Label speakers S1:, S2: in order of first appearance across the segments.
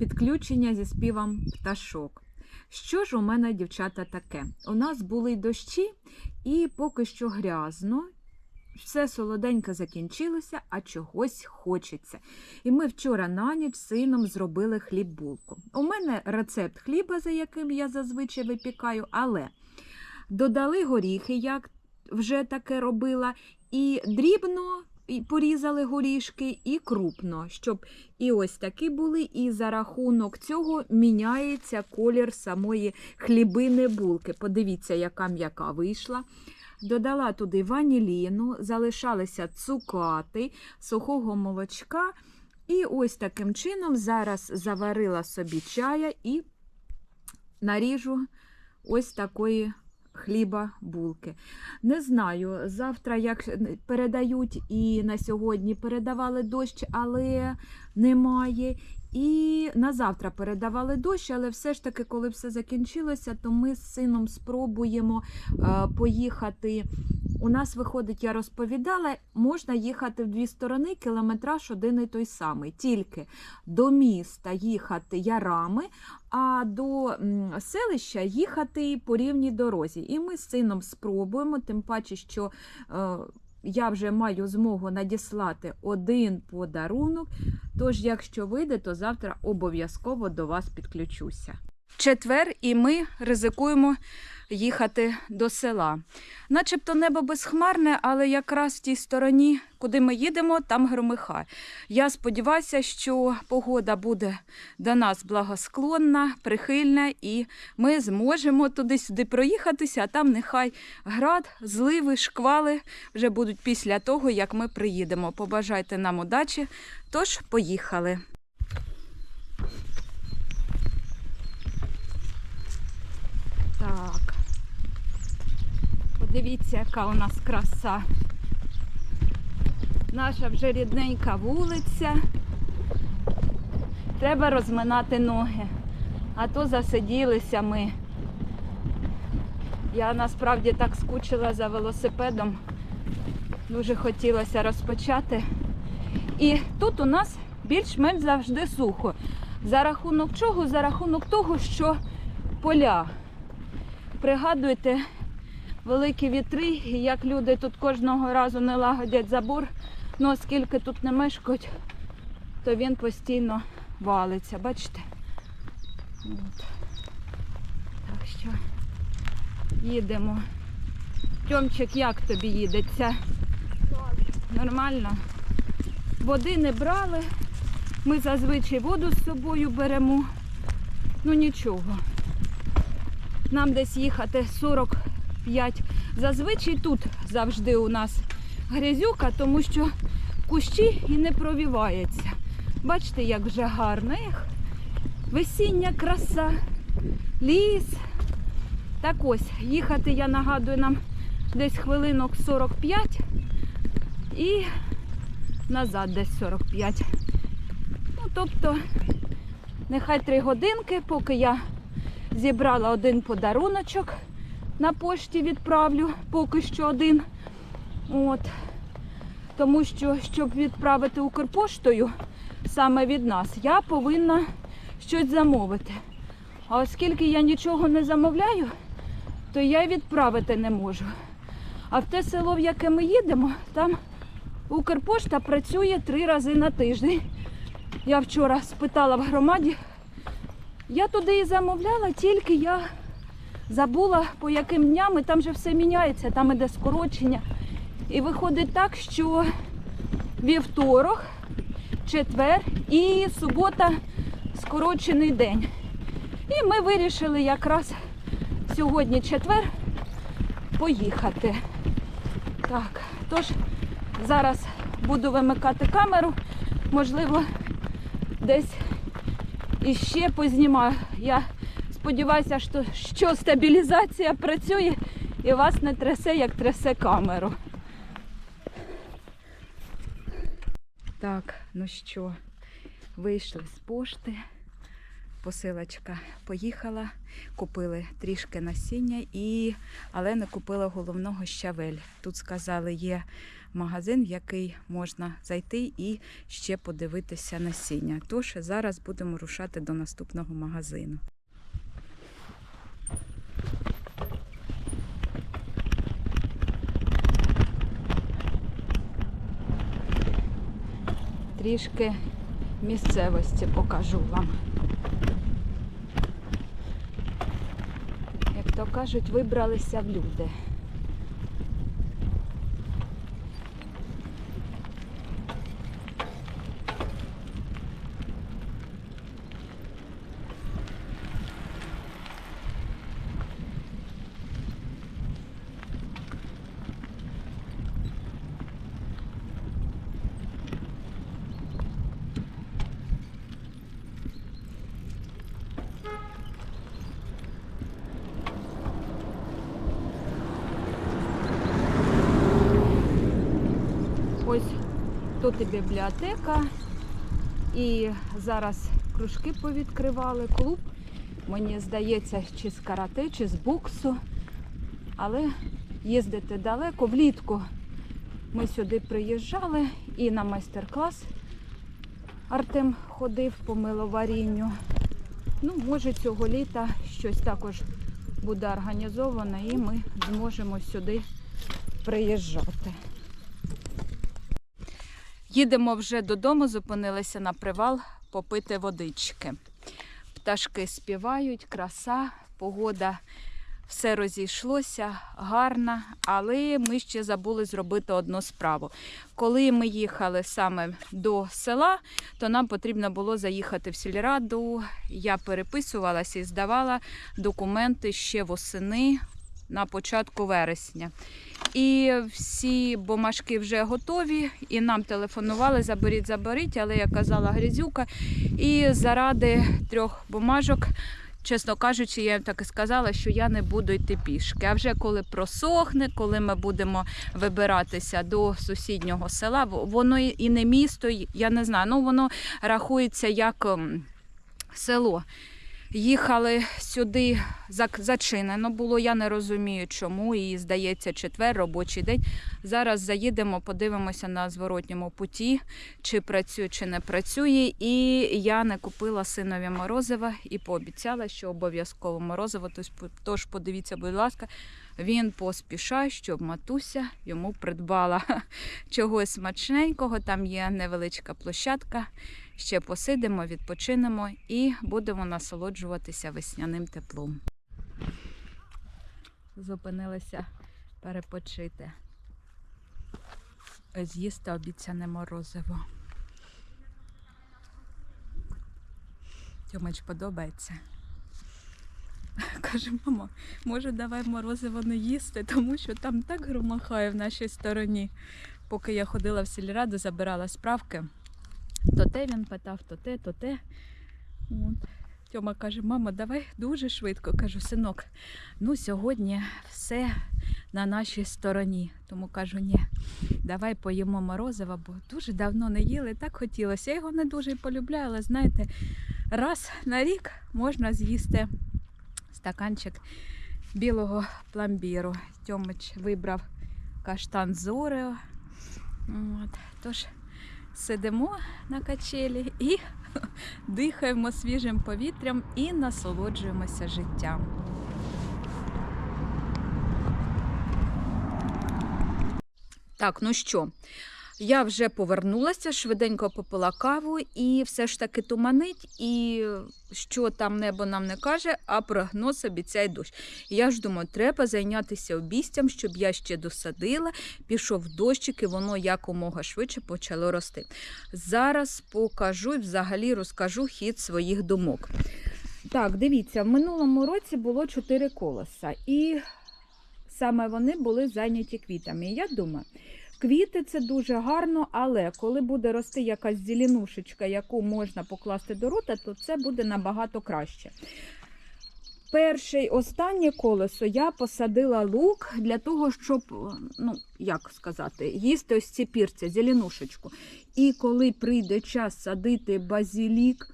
S1: підключення зі співом пташок. Що ж у мене, дівчата, таке? У нас були дощі, і поки що грязно. Все солоденько закінчилося, а чогось хочеться. І ми вчора на ніч сином зробили хліб-булку. У мене рецепт хліба, за яким я зазвичай випікаю, але додали горіхи, як вже таке робила, і дрібно порізали горішки, і крупно, щоб і ось такі були, і за рахунок цього міняється колір самої хлібини булки. Подивіться, яка м'яка вийшла. Додала туди ваніліну, залишалися цукати, сухого молочка. І ось таким чином зараз заварила собі чая і наріжу ось такої хліба булки. Не знаю, завтра як передають і на сьогодні передавали дощ, але немає. І на завтра передавали дощ, але все ж таки, коли все закінчилося, то ми з сином спробуємо е, поїхати. У нас виходить, я розповідала, можна їхати в дві сторони, кілометраж один і той самий. Тільки до міста їхати ярами, а до селища їхати по рівній дорозі. І ми з сином спробуємо, тим паче, що е, я вже маю змогу надіслати один подарунок. Тож, якщо вийде, то завтра обов'язково до вас підключуся. Четвер, і ми ризикуємо їхати до села. Начебто небо безхмарне, але якраз в тій стороні, куди ми їдемо, там громиха. Я сподіваюся, що погода буде до нас благосклонна, прихильна, і ми зможемо туди-сюди проїхатися, а там нехай град, зливи, шквали вже будуть після того, як ми приїдемо. Побажайте нам удачі. Тож, поїхали. Так. Подивіться, яка у нас краса. Наша вже рідненька вулиця. Треба розминати ноги. А то засиділися ми. Я насправді так скучила за велосипедом. Дуже хотілося розпочати. І тут у нас більш-менш завжди сухо. За рахунок чого? За рахунок того, що поля. Пригадуйте великі вітри, і як люди тут кожного разу не лагодять забор. Ну, оскільки тут не мешкають, то він постійно валиться. Бачите? От. Так що їдемо. Тьомчик, як тобі їдеться? Нормально. Води не брали. Ми зазвичай воду з собою беремо. Ну нічого. Нам десь їхати 45. Зазвичай тут завжди у нас грязюка, тому що кущі і не провівається. Бачите, як вже гарно. Ех, весіння краса, ліс. Так ось, їхати, я нагадую, нам десь хвилинок 45 і назад десь 45. Ну, тобто, нехай три годинки, поки я зібрала один подаруночок на пошті відправлю, поки що один. От. Тому що, щоб відправити Укрпоштою саме від нас, я повинна щось замовити. А оскільки я нічого не замовляю, то я й відправити не можу. А в те село, в яке ми їдемо, там Укрпошта працює три рази на тиждень. Я вчора спитала в громаді, я туди і замовляла, тільки я забула по яким дням, і там же все міняється, там іде скорочення. І виходить так, що вівторок, четвер і субота скорочений день. І ми вирішили якраз сьогодні четвер поїхати. Так, тож зараз буду вимикати камеру, можливо, десь іще познімаю. Я сподіваюся, що, що стабілізація працює і вас не трясе, як трясе камеру. Так, ну що, вийшли з пошти. Посилочка поїхала, купили трішки насіння, і... але не купили головного щавель. Тут сказали, є магазин, в який можна зайти і ще подивитися насіння. Тож зараз будемо рушати до наступного магазину. Трішки місцевості покажу вам. Як то кажуть, вибралися в люди. Ось тут і бібліотека, і зараз кружки повідкривали, клуб. Мені здається, чи з карате, чи з боксу. Але їздити далеко. Влітку ми сюди приїжджали і на майстер-клас Артем ходив по миловарінню. Ну, може, цього літа щось також буде організовано і ми зможемо сюди приїжджати. Їдемо вже додому, зупинилися на привал попити водички. Пташки співають, краса, погода, все розійшлося, гарна, але ми ще забули зробити одну справу. Коли ми їхали саме до села, то нам потрібно було заїхати в сільраду. Я переписувалася і здавала документи ще восени на початку вересня. І всі бумажки вже готові, і нам телефонували, заберіть, заберіть, але я казала грязюка. І заради трьох бумажок, чесно кажучи, я їм так і сказала, що я не буду йти пішки. А вже коли просохне, коли ми будемо вибиратися до сусіднього села, воно і не місто, я не знаю, ну воно рахується як ем, село. Їхали сюди зачинено було. Я не розумію, чому. І здається, четвер, робочий день. Зараз заїдемо, подивимося на зворотньому путі, чи працює, чи не працює. І я не купила синові морозива і пообіцяла, що обов'язково морозиво. Тож, подивіться, будь ласка, він поспішає, щоб матуся йому придбала чогось смачненького. Там є невеличка площадка. Ще посидимо, відпочинемо і будемо насолоджуватися весняним теплом. Зупинилися перепочити. З'їсти обіцяне морозиво. Тьомич подобається. Каже, мамо, може давай морозиво не їсти, тому що там так громахає в нашій стороні. Поки я ходила в сільраду, забирала справки. То те він питав, то те, то те. От. Тьома каже, мама, давай дуже швидко. Кажу, синок, ну сьогодні все на нашій стороні. Тому кажу, ні, давай поїмо морозива, бо дуже давно не їли, так хотілося. Я його не дуже полюбляю, але знаєте, раз на рік можна з'їсти стаканчик білого пломбіру. Тьомич вибрав каштан з. От. Тож сидимо на качелі і дихаємо свіжим повітрям і насолоджуємося життям. Так, ну що, я вже повернулася, швиденько попила каву, і все ж таки туманить, і що там небо нам не каже, а прогноз обіцяє дощ. Я ж думаю, треба зайнятися обістям, щоб я ще досадила, пішов дощик, і воно якомога швидше почало рости. Зараз покажу і взагалі розкажу хід своїх думок. Так, дивіться, в минулому році було 4 колеса, і саме вони були зайняті квітами. Я думаю, квіти це дуже гарно, але коли буде рости якась зеленушечка, яку можна покласти до рота, то це буде набагато краще. Перше й останнє колесо я посадила лук для того, щоб, ну, як сказати, їсти ось ці пірці, зеленушечку. І коли прийде час садити базілік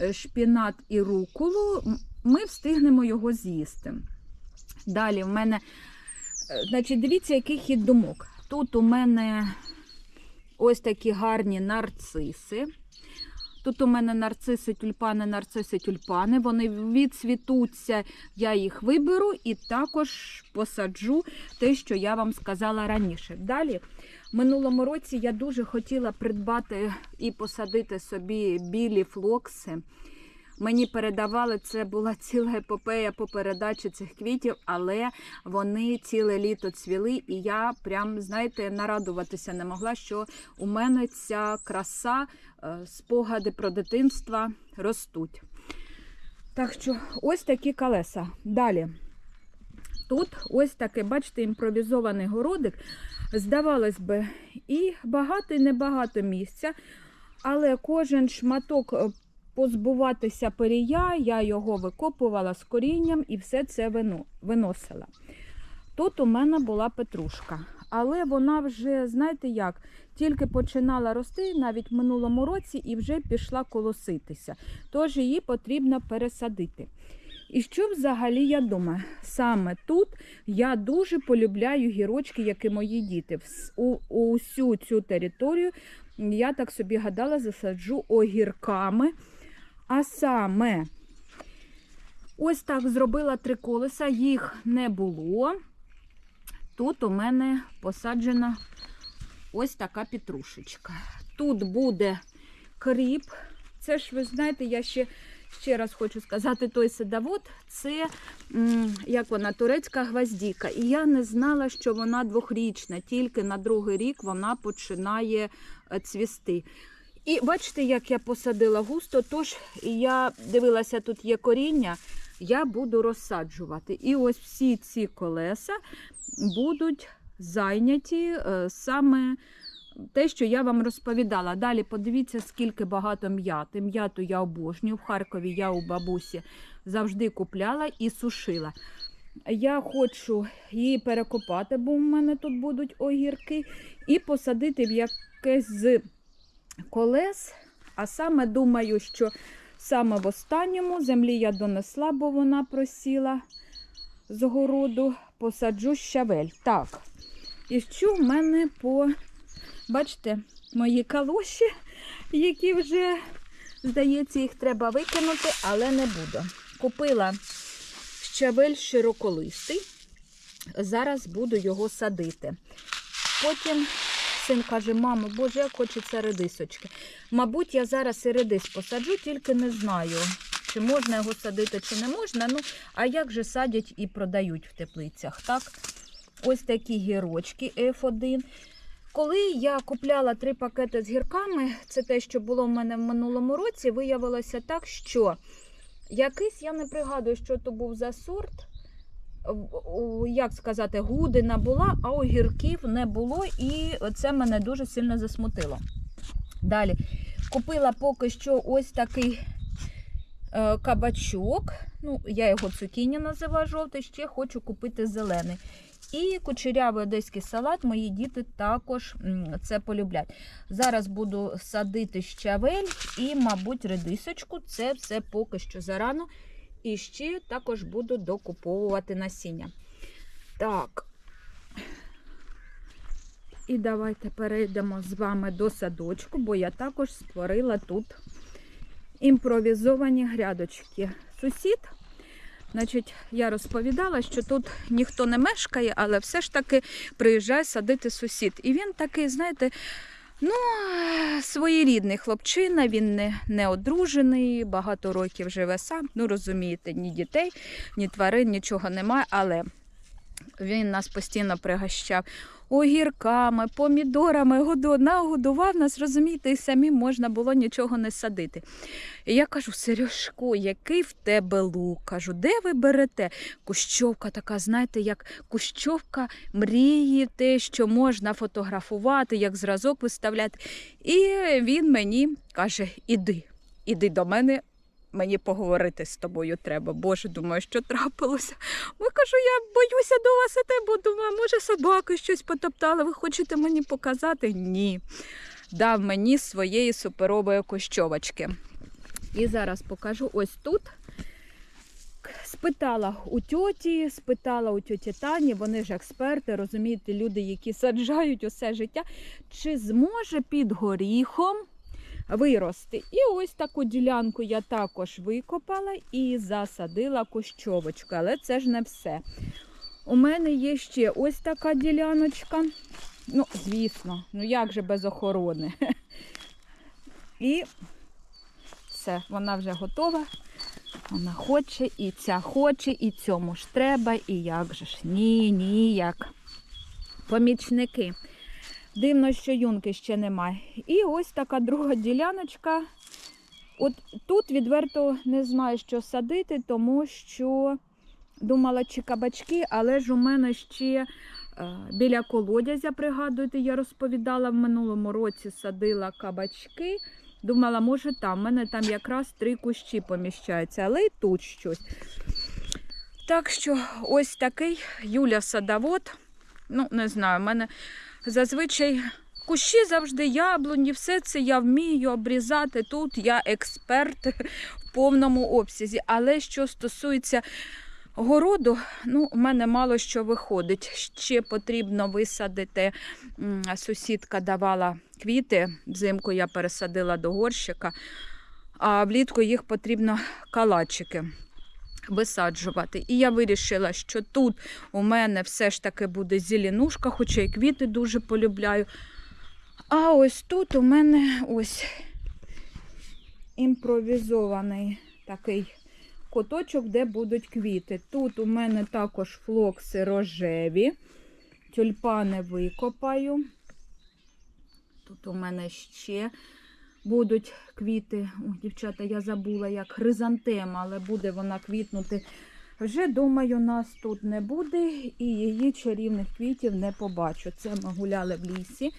S1: е, шпінат і руколу, ми встигнемо його з'їсти. Далі в мене, е, значить, дивіться, який хід думок. Тут у мене ось такі гарні нарциси. Тут у мене нарциси, тюльпани, нарциси, тюльпани. Вони відцвітуться, я їх виберу і також посаджу те, що я вам сказала раніше. Далі, в минулому році я дуже хотіла придбати і посадити собі білі флокси. Мені передавали, це була ціла епопея по передачі цих квітів, але вони ціле літо цвіли, і я прям, знаєте, нарадуватися не могла, що у мене ця краса, е, спогади про дитинство ростуть. Так що ось такі колеса. Далі. Тут ось такий, бачите, імпровізований городик. Здавалось би, і багато, і небагато місця, але кожен шматок е, позбуватися перія, я його викопувала з корінням і все це виносила. Тут у мене була петрушка, але вона вже, знаєте як, тільки починала рости навіть в минулому році і вже пішла колоситися. Тож її потрібно пересадити. І що взагалі я думаю? Саме тут я дуже полюбляю гірочки, як і мої діти. У, усю цю територію я так собі гадала, засаджу огірками. А саме, ось так зробила три колеса, їх не було. Тут у мене посаджена ось така петрушечка. Тут буде кріп. Це ж, ви знаєте, я ще, ще раз хочу сказати, той садовод, це як вона, турецька гвоздіка. І я не знала, що вона двохрічна, тільки на другий рік вона починає е, цвісти. І бачите, як я посадила густо, тож я дивилася, тут є коріння, я буду розсаджувати. І ось всі ці колеса будуть зайняті е, саме те, що я вам розповідала. Далі подивіться, скільки багато м'яти. М'яту я обожнюю. В Харкові я у бабусі завжди купляла і сушила. Я хочу її перекопати, бо в мене тут будуть огірки, і посадити в якесь з колес. А саме думаю, що саме в останньому землі я донесла, бо вона просіла з городу, посаджу щавель. Так. І що в мене по, бачите, мої калоші, які вже, здається, їх треба викинути, але не буду. Купила щавель широколистий. Зараз буду його садити. Потім син каже: мамо, боже, як хочеться редисочки. Мабуть, я зараз і редис посаджу, тільки не знаю, чи можна його садити, чи не можна. Ну, а як же садять і продають в теплицях, так? Ось такі гірочки F1. Коли я купляла три пакети з гірками, це те, що було в мене в минулому році, виявилося так, що якийсь, я не пригадую, що то був за сорт. Як сказати, гудина була, а огірків не було, і це мене дуже сильно засмутило. Далі купила поки що ось такий е, кабачок. Ну, я його цукіні називаю жовтий, ще хочу купити зелений. І кучерявий одеський салат мої діти також це полюблять. Зараз буду садити щавель і, мабуть, редисочку. Це все поки що зарано. І ще також буду докуповувати насіння. Так. І давайте перейдемо з вами до садочку, бо я також створила тут імпровізовані грядочки. Сусід, значить, я розповідала, що тут ніхто не мешкає, але все ж таки приїжджає садити сусід. І він такий, знаєте, ну, своєрідний хлопчина, він не, не одружений, багато років живе сам. Ну, розумієте, ні дітей, ні тварин, нічого немає, але він нас постійно пригощав огірками, помідорами, году- нагодував нас, розумієте, і самі можна було нічого не садити. І я кажу, Сережко, який в тебе лук? Кажу, де ви берете? Кущовка така, знаєте, як кущовка мрії, те, що можна фотографувати, як зразок виставляти. І він мені каже: іди, іди до мене. Мені поговорити з тобою треба. Боже, думаю, що трапилося. Ми кажу, я боюся до вас іти, бо думаю, може собаки щось потоптали. Ви хочете мені показати? Ні. Дав мені своєї суперової кощовочки. І зараз покажу ось тут. Спитала у тьоті, спитала у тьоті Тані, вони ж експерти, розумієте, люди, які саджають усе життя, чи зможе під горіхом вирости. І ось таку ділянку я також викопала і засадила кущовочку, але це ж не все. У мене є ще ось така діляночка. Ну, звісно, ну як же без охорони. І все, вона вже готова. Вона хоче, і ця хоче, і цьому ж треба, і як же ж? Ні, ніяк. Помічники. Дивно, що юнки ще немає. І ось така друга діляночка. От тут відверто не знаю, що садити, тому що думала, чи кабачки, але ж у мене ще е, біля колодязя, пригадуєте, я розповідала в минулому році садила кабачки. Думала, може там. У мене там якраз три кущі поміщаються, але і тут щось. Так що ось такий Юля садовод. Ну, не знаю, в мене зазвичай кущі завжди яблуні, все це я вмію обрізати. Тут я експерт в повному обсязі. Але що стосується городу, ну, у мене мало що виходить. Ще потрібно висадити. Сусідка давала квіти. Взимку я пересадила до горщика, а влітку їх потрібно калачики висаджувати. І я вирішила, що тут у мене все ж таки буде зеленушка, хоча і квіти дуже полюбляю. А ось тут у мене ось імпровізований такий куточок, де будуть квіти. Тут у мене також флокси рожеві, тюльпани викопаю. Тут у мене ще будуть квіти. О, дівчата, я забула, як хризантема, але буде вона квітнути. Вже, думаю, нас тут не буде, і її чарівних квітів не побачу. Це ми гуляли в лісі,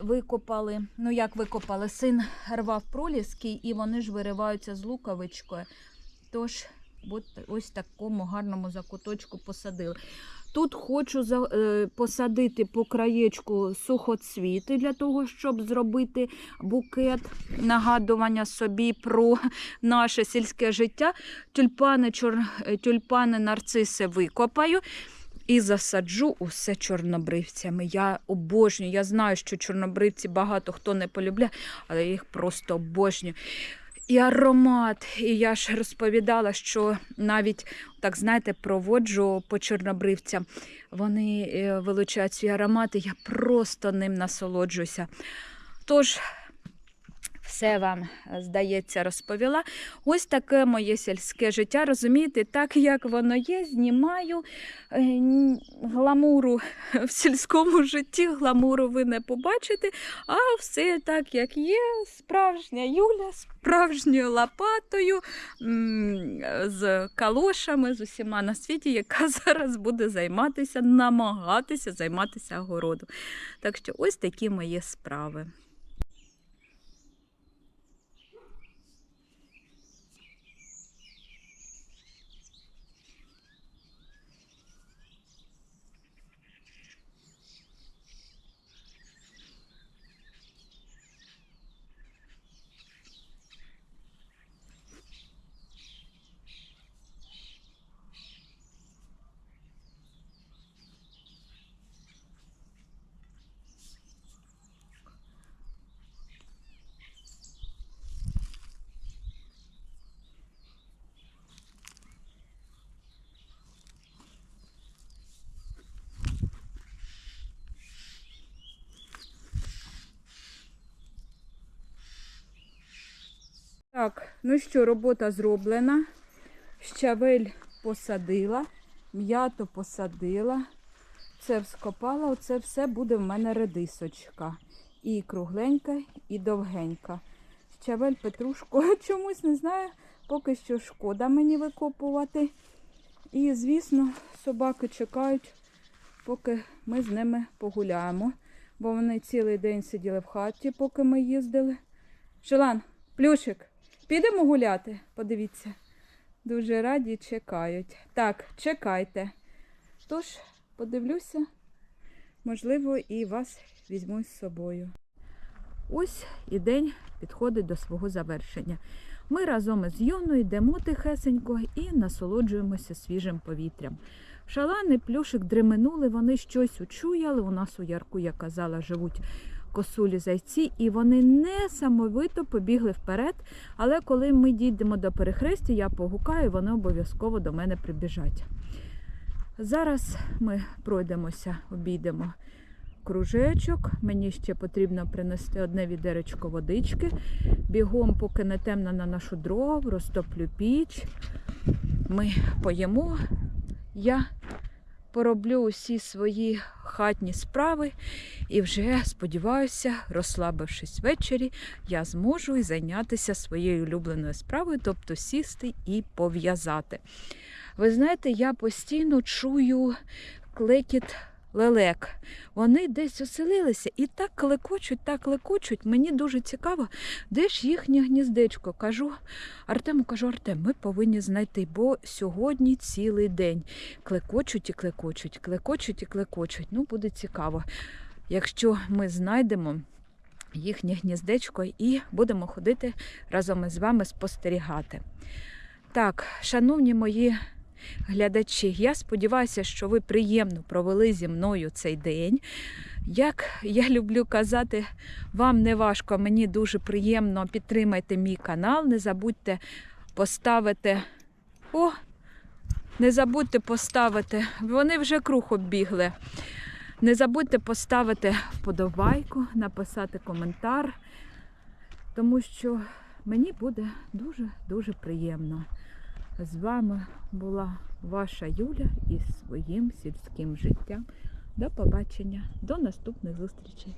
S1: викопали. Ну, як викопали, син рвав проліски, і вони ж вириваються з луковичкою. Тож, от ось такому гарному закуточку посадили. Тут хочу е, посадити по краєчку сухоцвіти для того, щоб зробити букет нагадування собі про наше сільське життя. Тюльпани, чор... е, тюльпани нарциси викопаю. І засаджу усе чорнобривцями. Я обожнюю. Я знаю, що чорнобривці багато хто не полюбляє, але їх просто обожнюю. І аромат. І я ж розповідала, що навіть так знаєте, проводжу по чорнобривцям. Вони е, вилучають свій аромат, і я просто ним насолоджуюся. Тож, все вам, е, здається, розповіла. Ось таке моє сільське життя. Розумієте, так як воно є, знімаю е, гламуру в сільському житті, гламуру ви не побачите, а все так, як є. Справжня Юля, справжньою лопатою, з калошами, з усіма на світі, яка зараз буде займатися, намагатися займатися городом. Так що ось такі мої справи. Так, ну що, робота зроблена. Щавель посадила, м'ято посадила, це вскопала, оце все буде в мене редисочка. І кругленька, і довгенька. Щавель, петрушку, чомусь не знаю, поки що шкода мені викопувати. І, звісно, собаки чекають, поки ми з ними погуляємо. Бо вони цілий день сиділи в хаті, поки ми їздили. Шелан, плюшик, підемо гуляти? Подивіться. Дуже раді чекають. Так, чекайте. Тож, подивлюся, можливо, і вас візьму з собою. Ось і день підходить до свого завершення. Ми разом із Йоною йдемо тихесенько і насолоджуємося свіжим повітрям. Шалани, плюшик дременули, вони щось учуяли. У нас у ярку, я казала, живуть косулі зайці, і вони несамовито побігли вперед. Але коли ми дійдемо до перехрестя, я погукаю, вони обов'язково до мене прибіжать. Зараз ми пройдемося, обійдемо кружечок. Мені ще потрібно принести одне відеречко водички. Бігом, поки не темно на нашу дров, розтоплю піч. Ми поїмо. Я пороблю усі свої хатні справи і вже сподіваюся, розслабившись ввечері, я зможу і зайнятися своєю улюбленою справою, тобто сісти і пов'язати. Ви знаєте, я постійно чую клекіт лелек. Вони десь оселилися і так клекочуть, так клекочуть. Мені дуже цікаво, де ж їхнє гніздечко. Кажу Артему, кажу, Артем, ми повинні знайти, бо сьогодні цілий день клекочуть і клекочуть, клекочуть і клекочуть. Ну, буде цікаво. Якщо ми знайдемо їхнє гніздечко і будемо ходити разом із вами спостерігати. Так, шановні мої глядачі, я сподіваюся, що ви приємно провели зі мною цей день. Як я люблю казати, вам не важко, мені дуже приємно. Підтримайте мій канал. Не забудьте поставити. О! Не забудьте поставити. Вони вже круг оббігли. Не забудьте поставити вподобайку, написати коментар, тому що мені буде дуже-дуже приємно. З вами була ваша Юля із своїм сільським життям. До побачення, до наступних зустрічей.